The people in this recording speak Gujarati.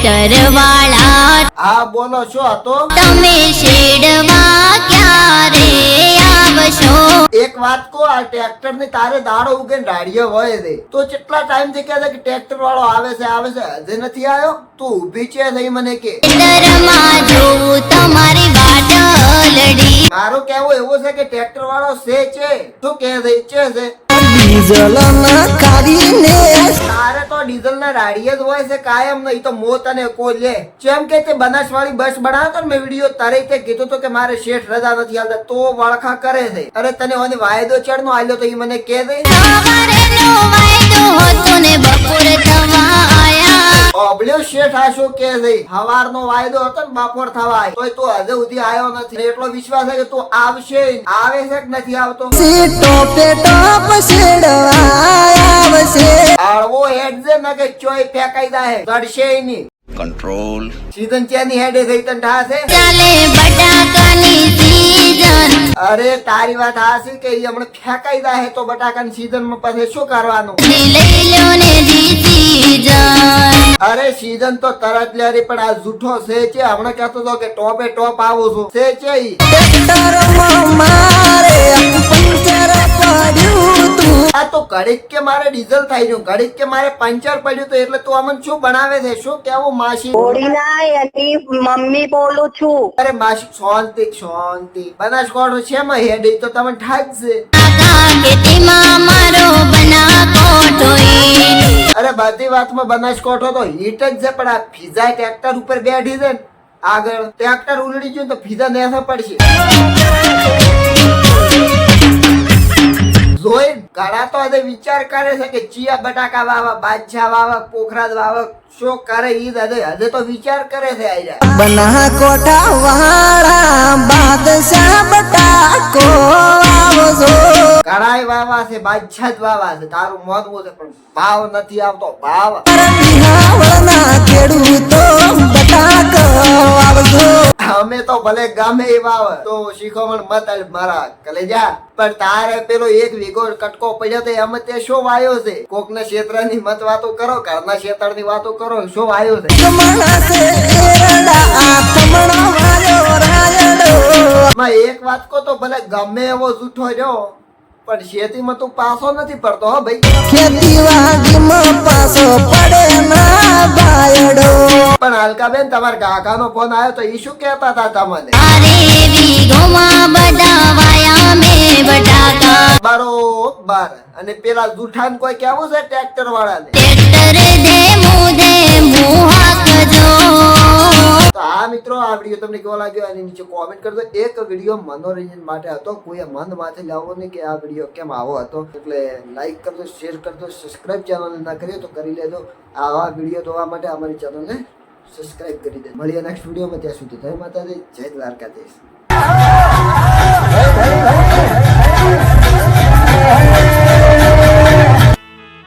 ટ્રેક્ટર વાળા હા બોલો શું હતો? તમે શેડમાં ક્યારે આવશો? એક વાત કહો આ ટ્રેક્ટરની તારે દાડો ઉગે ડાળીઓ હોય છે. તો કેટલા ટાઈમથી કહે છે કે ટ્રેક્ટર વાળો આવે છે આવે છે? હજે નથી આવ્યો? તું ઊભી છે નહીં મને કે. ખેતરમાં જોઉં તમારી વાટલડી મારું કેવું એવું છે કે ટ્રેક્ટર વાળો છે છે. શું કહે છે? છે? છે ડીઝલ કરીને તારે તો ડીઝલ ના રાડીએ જ હોય છે કાયમ નહીં તો મોત અને કોલે જેમ કે તે બનાસ વાળી બસ બનાવતો ને મેં વીડિયો તારે તે કીધું તો કે મારે શેઠ રજા નથી હાલતા તો વળખા કરે છે. અરે તને ઓને વાયદો ચડનો આલ્યો તો એ મને કે દે. સવારનો વાયદો હતો ને બપોરે થવા આયા શેઠ આ શું કે નહીં? હવારનો વાયદો હતો ને બપોર થવાય. તોય તું હજુ સુધી આવ્યો નથી. એટલો વિશ્વાસ છે કે તું આવશે આવે છે કે નથી આવતો? સીટો પેટો આવશે. આળવો હેડ છે ને કે ચોય ફેંકાઈ જાય ચડશે નહીં. કંટ્રોલ સીઝન ચેની હેડે થઈ તંડા છે ચાલે સીઝન અરે તારી વાત આ છે કે ઈ હમણાં ફેંકાઈ જાય તો બટાકાની સીઝનમાં પછી શું કરવાનું? અરે સીઝન તો તરત લે રે પણ આ જૂઠો છે છે હમણાં કહેતો હતો કે ટોપે ટોપ આવો છું. છે છે પડ્યું તું ઘડીક કે મારે ડીઝલ થઈ ગયું ઘડીક કે મારે પંચર પડ્યું તો એટલે તું અમને શું બનાવે છે? શું કેવું માસી? હોળીના એની મમ્મી બોલું છું. અરે માસી શાંતિ શાંતિ. બનાસકાંઠો છે માં હેડ તો તમે ઠાકશે. અરે બધી વાતમાં બનાસકોઠો તો હીટ જ છે પણ આ ફીઝા ટ્રેક્ટર ઉપર બેઠી છે ને આગળ. ટ્રેક્ટર ઉલડી ગયું તો ફીઝા નેસા પડશે. ઘણા તો આજે વિચાર કરે છે કે ચિયા બટાકા વાવા બાદશાહ વાવા પોખરાજ વાવા શું કરે ઈ દાદા હજે તો વિચાર કરે છે આયા બના કોઠા વાળા બાદશાહ બટાકો આવજો ઘણાય વાવા છે બાદશાહ જ વાવા છે તારું મોદવું છે પણ ભાવ નથી આવતો ભાવ. બિહાવળના ખેડૂતો. તો ભલે ગમે એ વાવ તો શીખોમણ મત મારા કલેજા. પણ તારે પેલો એક વીઘો કટકો પડ્યો તો એમ તે શું વાયો છે? કોક ના ક્ષેત્રની મત વાતો કરો, ઘરના ક્ષેત્રની વાતો કરો, શું વાયો છે? એક વાત કહો તો ભલે ગમે એવો જૂઠો રહ્યો, પણ શેતીમાં તું પાસો નથી પડતો, હો ભાઈ. ખેતીવાડીમાં પાસો પડે ના બાયડો પણ હલકાબેન તમારા કાકાનો ફોન આવ્યો તો ઈ શું કહેતા હતા તમને? બરોબર અને પેલા જૂઠાન કોઈ કેવું છે ટ્રેક્ટર વાળાને તો આ મિત્રો આ વીડિયો તમને કેવો લાગ્યો એની નીચે કોમેન્ટ કરજો. એક વીડિયો મનોરંજન માટે હતો. કોઈ મન માથે લાવવો નહીં કે આ વીડિયો કેમ આવો હતો. એટલે લાઈક કરજો શેર કરજો સબસ્ક્રાઇબ ચેનલ ના કરીએ તો કરી લેજો. આવા વીડિયો જોવા માટે અમારી ચેનલને સબસ્ક્રાઇબ કરી દે. મળીએ નેક્સ્ટ વિડીયોમાં ત્યાં સુધી જય માતાજી જય દ્વારકાધીશ.